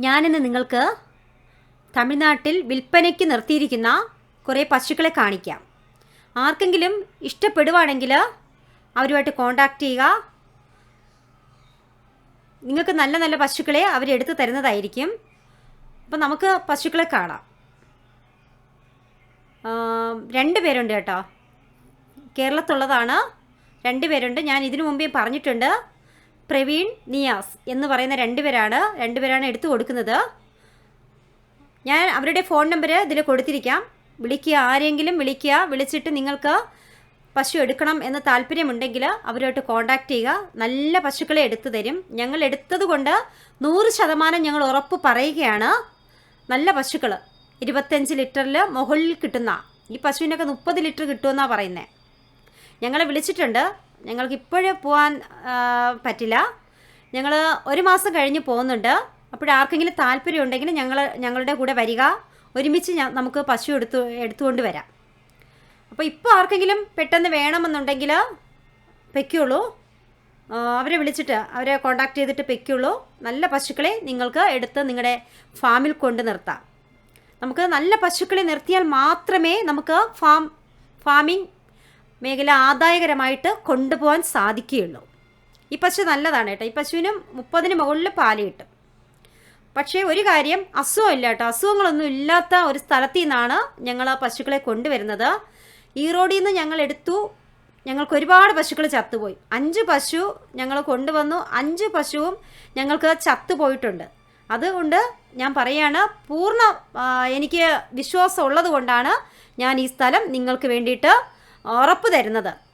ഞാനിന്ന് നിങ്ങൾക്ക് തമിഴ്നാട്ടിൽ വിൽപ്പനയ്ക്ക് നിർത്തിയിരിക്കുന്ന കുറേ പശുക്കളെ കാണിക്കാം. ആർക്കെങ്കിലും ഇഷ്ടപ്പെടുവാണെങ്കിൽ അവരുമായിട്ട് കോണ്ടാക്ട് ചെയ്യുക. നിങ്ങൾക്ക് നല്ല നല്ല പശുക്കളെ അവരെടുത്ത് തരുന്നതായിരിക്കും. അപ്പം നമുക്ക് പശുക്കളെ കാണാം. രണ്ട് പേരുണ്ട് കേട്ടോ. കേരളത്തുള്ളതാണ് രണ്ട് പേരുണ്ട്. ഞാൻ ഇതിനു മുമ്പേ പറഞ്ഞിട്ടുണ്ട്. പ്രവീൺ നിയാസ് എന്ന് പറയുന്ന രണ്ടുപേരാണ് രണ്ടുപേരാണ് രണ്ട് എടുത്തു കൊടുക്കുന്നത്. ഞാൻ അവരുടെ ഫോൺ നമ്പർ ഇതിൽ കൊടുത്തിരിക്കാം. വിളിക്കുക ആരെങ്കിലും വിളിക്കുക വിളിച്ചിട്ട് നിങ്ങൾക്ക് പശു എടുക്കണം എന്ന് താല്പര്യമുണ്ടെങ്കിൽ അവരുമായിട്ട് കോണ്ടാക്ട് ചെയ്യുക. നല്ല പശുക്കളെ എടുത്തു തരും. ഞങ്ങൾ എടുത്തത് കൊണ്ട് നൂറ് ശതമാനം ഞങ്ങൾ ഉറപ്പ് പറയുകയാണ്. നല്ല പശുക്കൾ ഇരുപത്തഞ്ച് ലിറ്ററിൽ മുകളിൽ കിട്ടുന്ന ഈ പശുവിനൊക്കെ മുപ്പത് ലിറ്റർ കിട്ടുമെന്നാണ് പറയുന്നത് ഞങ്ങളെ വിളിച്ചിട്ടുണ്ട്. ഞങ്ങൾക്ക് ഇപ്പോഴേ പോകാൻ പറ്റില്ല. ഞങ്ങൾ ഒരു മാസം കഴിഞ്ഞ് പോകുന്നുണ്ട്. അപ്പോഴാർക്കെങ്കിലും താല്പര്യം ഉണ്ടെങ്കിൽ ഞങ്ങൾ ഞങ്ങളുടെ കൂടെ വരിക. ഒരുമിച്ച് നമുക്ക് പശു എടുത്തു എടുത്തുകൊണ്ട് വരാം. അപ്പോൾ ഇപ്പോൾ ആർക്കെങ്കിലും പെട്ടെന്ന് വേണമെന്നുണ്ടെങ്കിൽ പെക്കുള്ളൂ അവരെ വിളിച്ചിട്ട് അവരെ കോണ്ടാക്ട് ചെയ്തിട്ട് പെക്കുള്ളൂ നല്ല പശുക്കളെ നിങ്ങൾക്ക് എടുത്ത് നിങ്ങളുടെ ഫാമിൽ കൊണ്ട് നിർത്താം. നമുക്ക് നല്ല പശുക്കളെ നിർത്തിയാൽ മാത്രമേ നമുക്ക് ഫാം ഫാമിംഗ് മേഖല ആദായകരമായിട്ട് കൊണ്ടുപോകാൻ സാധിക്കുകയുള്ളൂ. ഈ പശു നല്ലതാണ് കേട്ടോ. ഈ പശുവിനും മുപ്പതിന് മുകളിൽ പാൽ കിട്ടും. പക്ഷേ ഒരു കാര്യം അസുഖം ഇല്ല കേട്ടോ. അസുഖങ്ങളൊന്നും ഇല്ലാത്ത ഒരു സ്ഥലത്തു നിന്നാണ് ഞങ്ങൾ ആ പശുക്കളെ കൊണ്ടുവരുന്നത്. ഈറോഡിൽ നിന്ന് ഞങ്ങൾ എടുത്തു. ഞങ്ങൾക്ക് ഒരുപാട് പശുക്കൾ ചത്തുപോയി. അഞ്ച് പശു ഞങ്ങൾ കൊണ്ടുവന്നു. അഞ്ച് പശുവും ഞങ്ങൾക്ക് ചത്തുപോയിട്ടുണ്ട്. അതുകൊണ്ട് ഞാൻ പറയാണ് പൂർണ എനിക്ക് വിശ്വാസം ഉള്ളത് കൊണ്ടാണ് ഞാൻ ഈ സ്ഥലം നിങ്ങൾക്ക് വേണ്ടിയിട്ട് ഉറപ്പ് തരുന്നത്.